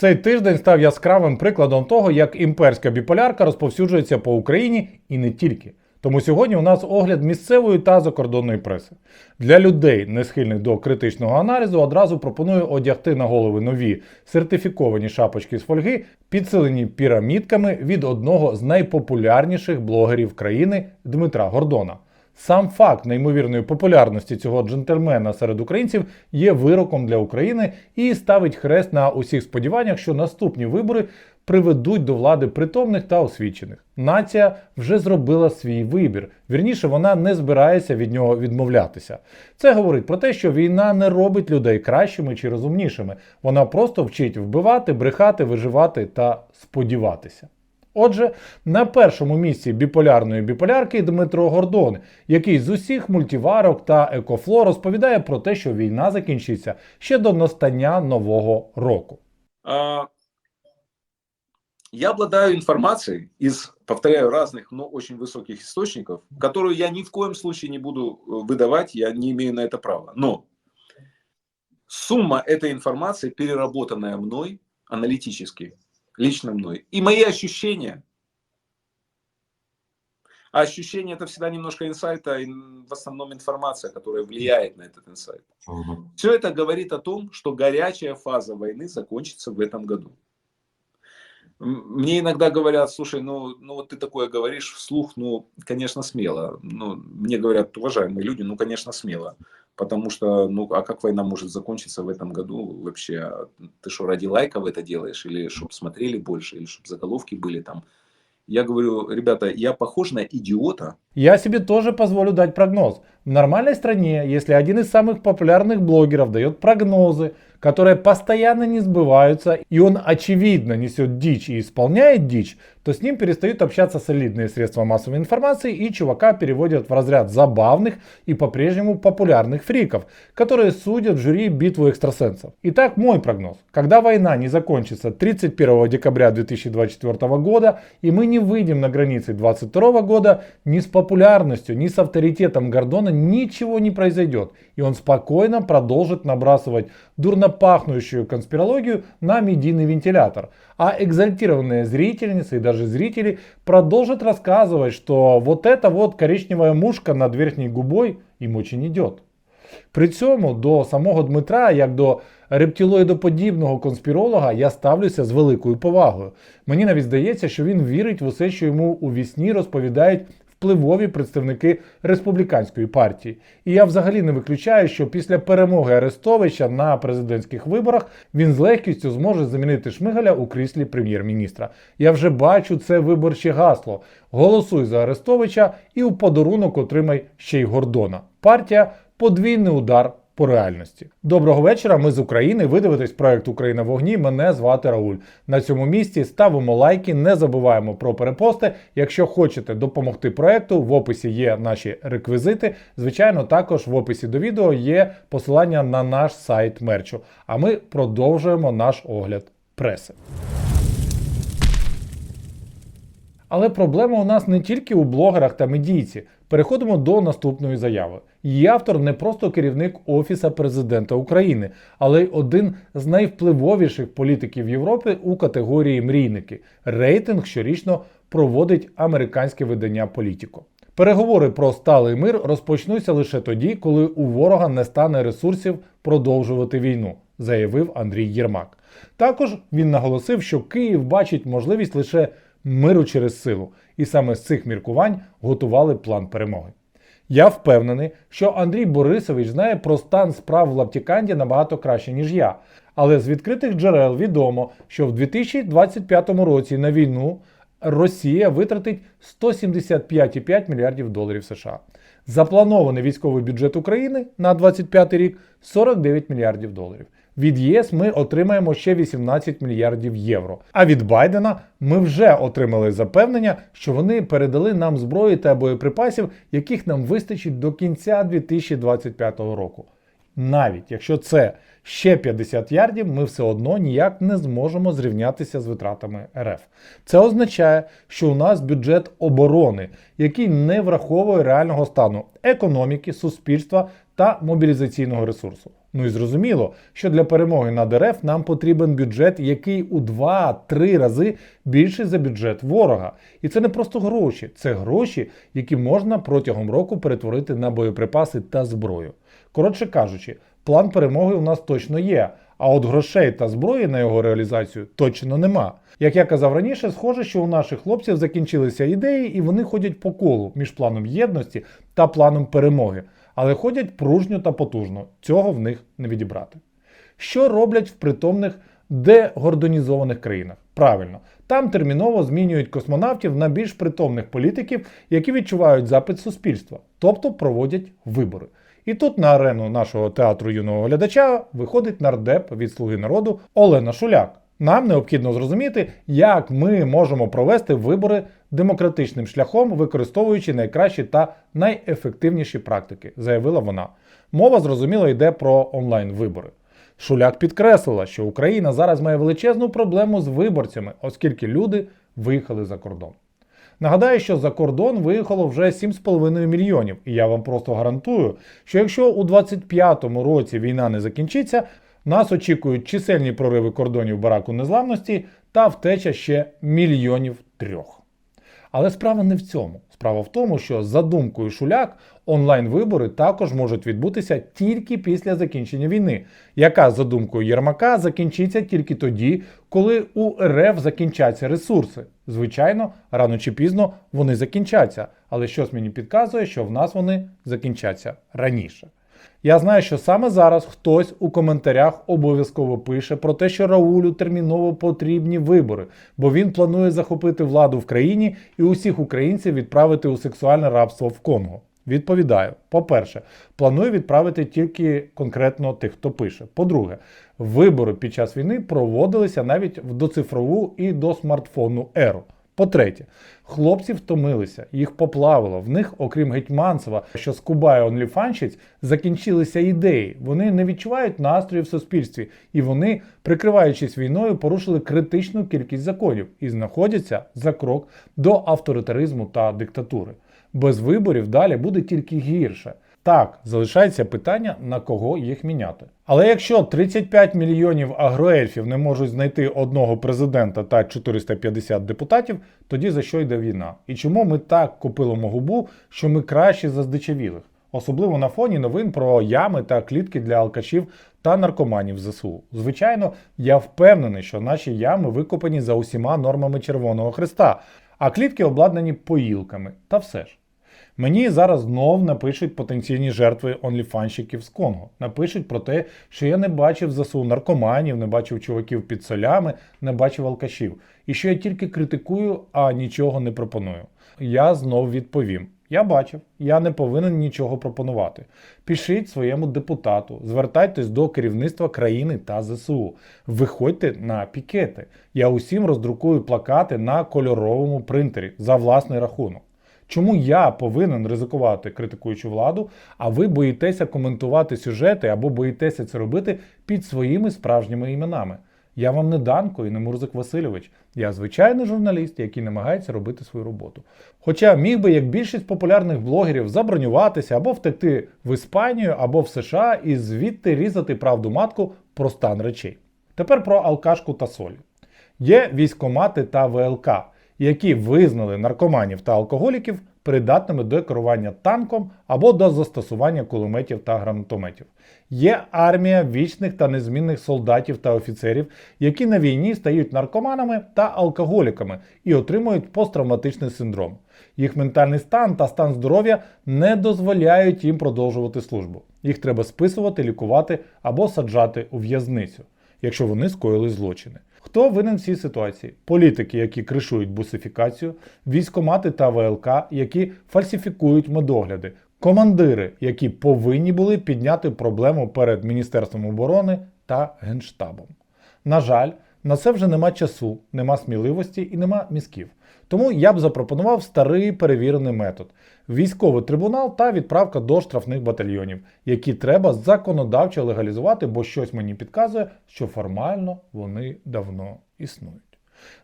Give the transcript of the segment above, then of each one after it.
Цей тиждень став яскравим прикладом того, як імперська біполярка розповсюджується по Україні і не тільки. Тому сьогодні у нас огляд місцевої та закордонної преси. Для людей, не схильних до критичного аналізу, одразу пропоную одягти на голови нові сертифіковані шапочки з фольги, підсилені пірамідками від одного з найпопулярніших блогерів країни Дмитра Гордона. Сам факт неймовірної популярності цього джентльмена серед українців є вироком для України і ставить хрест на усіх сподіваннях, що наступні вибори приведуть до влади притомних та освічених. Нація вже зробила свій вибір. Вірніше, вона не збирається від нього відмовлятися. Це говорить про те, що війна не робить людей кращими чи розумнішими. Вона просто вчить вбивати, брехати, виживати та сподіватися. Отже, на першому місці біполярної біполярки Дмитро Гордон, який з усіх мультиварок та екофло розповідає про те, що війна закінчиться ще до настання нового року. А, Я обладаю информацией из, повторяю, разных, но очень высоких источников, которую я ни в коем случае не буду э, выдавать, я не имею на это права. Но сумма этой информации, переработанная мной аналитически, лично мной, и мои ощущения, а ощущение это всегда немножко инсайта, и в основном информация, которая влияет на этот инсайт. Все это говорит о том, что горячая фаза войны закончится в этом году. Мне иногда говорят, слушай, ну, ну вот ты такое говоришь вслух, ну, конечно, смело. Ну, мне говорят, уважаемые люди, ну, конечно, смело. Потому что, ну, а как война может закончиться в этом году вообще? Ты что, ради лайков это делаешь? Или чтобы смотрели больше? Или чтобы заголовки были там? Я говорю, ребята, я похож на идиота, Я себе тоже позволю дать прогноз. В нормальной стране, если один из самых популярных блогеров дает прогнозы, которые постоянно не сбываются, и он очевидно несет дичь и исполняет дичь, то с ним перестают общаться солидные средства массовой информации, и чувака переводят в разряд забавных и по-прежнему популярных фриков, которые судят в жюри битву экстрасенсов. Итак, мой прогноз. Когда война не закончится 31 декабря 2024 года, и мы не выйдем на границы 2022 года, ни с популярностью, ни с авторитетом Гордона ничего не произойдет, и он спокойно продолжит набрасывать дурно пахнущую конспирологию на медийный вентилятор, а экзальтированные зрительницы и даже зрители продолжат рассказывать, что вот эта вот коричневая мушка над верхней губой им очень идет. При цьому до самого Дмитра, як до рептилоїдоподібного конспіролога, я ставлюся з великою повагою. Мені навіть здається, що він вірить в усе, що йому у вісні розповідають впливові представники республіканської партії. І я взагалі не виключаю, що після перемоги Арестовича на президентських виборах він з легкістю зможе замінити Шмигаля у кріслі прем'єр-міністра. Я вже бачу це виборче гасло. Голосуй за Арестовича і у подарунок отримай ще й Гордона. Партія подвійний удар по реальності. Доброго вечора. Ми з України. Ви дивитесь проект Україна вогні. Мене звати Рауль. На цьому місці ставимо лайки, не забуваємо про перепости. Якщо хочете допомогти проекту, в описі є наші реквізити. Звичайно, також в описі до відео є посилання на наш сайт мерчу. А ми продовжуємо наш огляд преси. Але проблема у нас не тільки у блогерах та медійці. Переходимо до наступної заяви. Її автор не просто керівник Офіса президента України, але й один з найвпливовіших політиків Європи у категорії мрійники. Рейтинг щорічно проводить американське видання Політіко. Переговори про сталий мир розпочнуться лише тоді, коли у ворога не стане ресурсів продовжувати війну, заявив Андрій Єрмак. Також він наголосив, що Київ бачить можливість лише миру через силу, і саме з цих міркувань готували план перемоги. Я впевнений, що Андрій Борисович знає про стан справ в Лаптіканді набагато краще, ніж я. Але з відкритих джерел відомо, що в 2025 році на війну Росія витратить 175,5 мільярдів доларів США. Запланований військовий бюджет України на 2025 рік 49 мільярдів доларів. Від ЄС ми отримаємо ще 18 мільярдів євро. А від Байдена ми вже отримали запевнення, що вони передали нам зброї та боєприпасів, яких нам вистачить до кінця 2025 року. Навіть якщо це ще 50 ярдів, ми все одно ніяк не зможемо зрівнятися з витратами РФ. Це означає, що у нас бюджет оборони, який не враховує реального стану економіки, суспільства та мобілізаційного ресурсу. Ну і зрозуміло, що для перемоги над РФ нам потрібен бюджет, який у 2-3 рази більший за бюджет ворога. І це не просто гроші, це гроші, які можна протягом року перетворити на боєприпаси та зброю. Коротше кажучи, план перемоги у нас точно є, а от грошей та зброї на його реалізацію точно нема. Як я казав раніше, схоже, що у наших хлопців закінчилися ідеї, і вони ходять по колу між планом єдності та планом перемоги, але ходять пружньо та потужно. Цього в них не відібрати. Що роблять в притомних дегордонізованих країнах? Правильно, там терміново змінюють космонавтів на більш притомних політиків, які відчувають запит суспільства, тобто проводять вибори. І тут на арену нашого театру юного глядача виходить нардеп від Слуги народу Олена Шуляк. Нам необхідно зрозуміти, як ми можемо провести вибори демократичним шляхом, використовуючи найкращі та найефективніші практики, заявила вона. Мова зрозуміло йде про онлайн-вибори. Шуляк підкреслила, що Україна зараз має величезну проблему з виборцями, оскільки люди виїхали за кордон. Нагадаю, що за кордон виїхало вже 7,5 мільйонів, і я вам просто гарантую, що якщо у 2025 році війна не закінчиться, нас очікують чисельні прориви кордонів бараку незламності та втеча ще мільйонів трьох. Але справа не в цьому. Справа в тому, що за думкою Шуляк онлайн-вибори також можуть відбутися тільки після закінчення війни, яка за думкою Єрмака закінчиться тільки тоді, коли у РФ закінчаться ресурси. Звичайно, рано чи пізно вони закінчаться, але щось мені підказує, що в нас вони закінчаться раніше. Я знаю, що саме зараз хтось у коментарях обов'язково пише про те, що Раулю терміново потрібні вибори, бо він планує захопити владу в країні і усіх українців відправити у сексуальне рабство в Конго. Відповідаю: по-перше, планую відправити тільки конкретно тих, хто пише. По-друге, вибори під час війни проводилися навіть в доцифрову і до смартфону еру. По-третє, хлопці втомилися, їх поплавило. В них, окрім Гетьманцева, що скубає онліфанщиць, закінчилися ідеї. Вони не відчувають настрою в суспільстві, і вони, прикриваючись війною, порушили критичну кількість законів і знаходяться за крок до авторитаризму та диктатури. Без виборів далі буде тільки гірше. Так, залишається питання, на кого їх міняти. Але якщо 35 мільйонів агроельфів не можуть знайти одного президента та 450 депутатів, тоді за що йде війна? І чому ми так купилимо губу, що ми кращі за здичавілих? Особливо на фоні новин про ями та клітки для алкашів та наркоманів ЗСУ. Звичайно, я впевнений, що наші ями викопані за усіма нормами Червоного Христа, а клітки обладнані поїлками. Та все ж. Мені зараз знов напишуть потенційні жертви онліфанщиків з Конго. Напишуть про те, що я не бачив ЗСУ наркоманів, не бачив чуваків під солями, не бачив алкашів. І що я тільки критикую, а нічого не пропоную. Я знов відповім. Я бачив, я не повинен нічого пропонувати. Пишіть своєму депутату, звертайтесь до керівництва країни та ЗСУ. Виходьте на пікети. Я усім роздрукую плакати на кольоровому принтері за власний рахунок. Чому я повинен ризикувати критикуючи владу, а ви боїтеся коментувати сюжети або боїтеся це робити під своїми справжніми іменами? Я вам не Данко і не Мурзик Васильович. Я звичайний журналіст, який намагається робити свою роботу. Хоча міг би, як більшість популярних блогерів, забронюватися або втекти в Іспанію, або в США і звідти різати правду матку про стан речей. Тепер про алкашку та солі. Є військомати та ВЛК, які визнали наркоманів та алкоголіків придатними до керування танком або до застосування кулеметів та гранатометів. Є армія вічних та незмінних солдатів та офіцерів, які на війні стають наркоманами та алкоголіками і отримують посттравматичний синдром. Їх ментальний стан та стан здоров'я не дозволяють їм продовжувати службу. Їх треба списувати, лікувати або саджати у в'язницю, якщо вони скоїли злочини. Хто винен в цій ситуації? Політики, які кришують бусифікацію, військомати та ВЛК, які фальсифікують медогляди, командири, які повинні були підняти проблему перед Міністерством оборони та Генштабом. На жаль, на це вже нема часу, нема сміливості і нема мізків. Тому я б запропонував старий перевірений метод: військовий трибунал та відправка до штрафних батальйонів, які треба законодавчо легалізувати, бо щось мені підказує, що формально вони давно існують.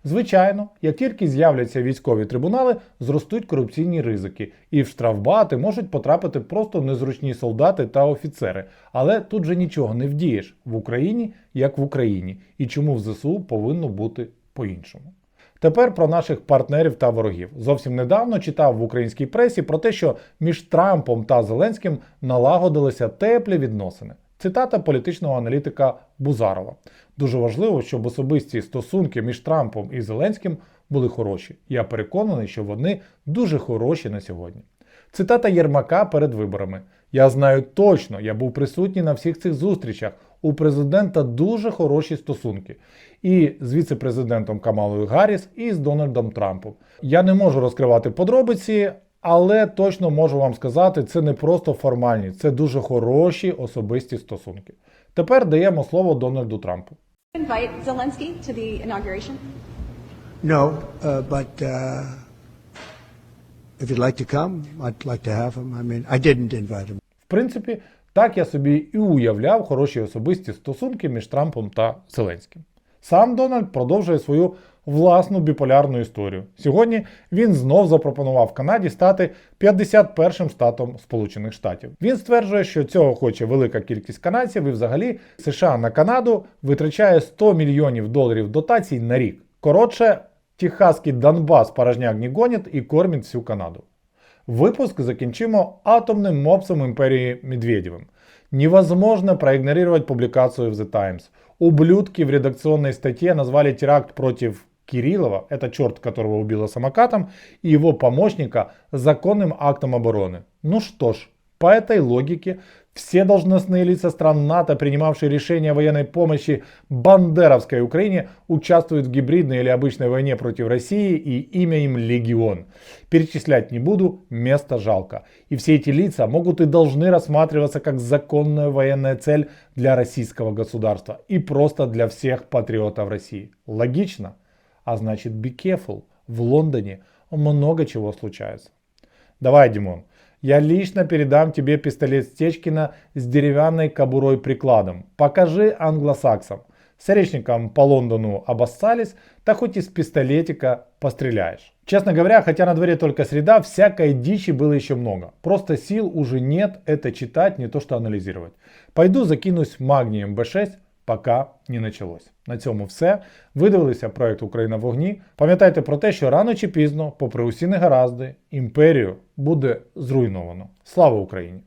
Звичайно, як тільки з'являться військові трибунали, зростуть корупційні ризики, і в штрафбати можуть потрапити просто незручні солдати та офіцери. Але тут же нічого не вдієш в Україні, як в Україні, і чому в ЗСУ повинно бути по-іншому. Тепер про наших партнерів та ворогів. Зовсім недавно читав в українській пресі про те, що між Трампом та Зеленським налагодилися теплі відносини. Цитата політичного аналітика Бузарова. Дуже важливо, щоб особисті стосунки між Трампом і Зеленським були хороші. Я переконаний, що вони дуже хороші на сьогодні. Цитата Єрмака перед виборами. Я знаю точно, я був присутній на всіх цих зустрічах. У президента дуже хороші стосунки. І з віце-президентом Камалою Гарріс, і з Дональдом Трампом. Я не можу розкривати подробиці, але точно можу вам сказати, це не просто формальні, це дуже хороші особисті стосунки. Тепер даємо слово Дональду Трампу. invite Zelensky to the inauguration? No, uh, but uh, if you'd like to come, I'd like to have him. I mean, I didn't invite him. В принципі, так я собі і уявляв хороші особисті стосунки між Трампом та Зеленським. Сам Дональд продовжує свою власну біполярну історію. Сьогодні він знов запропонував Канаді стати 51-м штатом Сполучених Штатів. Він стверджує, що цього хоче велика кількість канадців, і взагалі США на Канаду витрачає 100 мільйонів доларів дотацій на рік. Коротше, техаський Донбас порожняк не гонить і кормить всю Канаду. Випуск закінчимо атомним мопсом імперії Медведєвим. Невозможно проигнорировать публикацию в The Times. Ублюдки в редакционной статье назвали теракт против Кириллова, это черт, которого убило самокатом, и его помощника законным актом обороны. Ну что ж, по этой логике все должностные лица стран НАТО, принимавшие решения о военной помощи бандеровской Украине, участвуют в гибридной или обычной войне против России и имя им Легион. Перечислять не буду, места жалко. И все эти лица могут и должны рассматриваться как законная военная цель для российского государства и просто для всех патриотов России. Логично? А значит be careful. В Лондоне много чего случается. Давай, Димон, я лично передам тебе пистолет Стечкина с деревянной кобурой-прикладом. Покажи англосаксам. С речником по Лондону обоссались, так хоть из пистолетика постреляешь. Честно говоря, хотя на дворе только среда, всякой дичи было еще много. Просто сил уже нет это читать, не то что анализировать. Пойду закинусь магнием B6, поки не началось. На цьому все. Ви дивилися проект Україна в вогні. Пам'ятайте про те, що рано чи пізно, попри усі негаразди, імперію буде зруйновано. Слава Україні!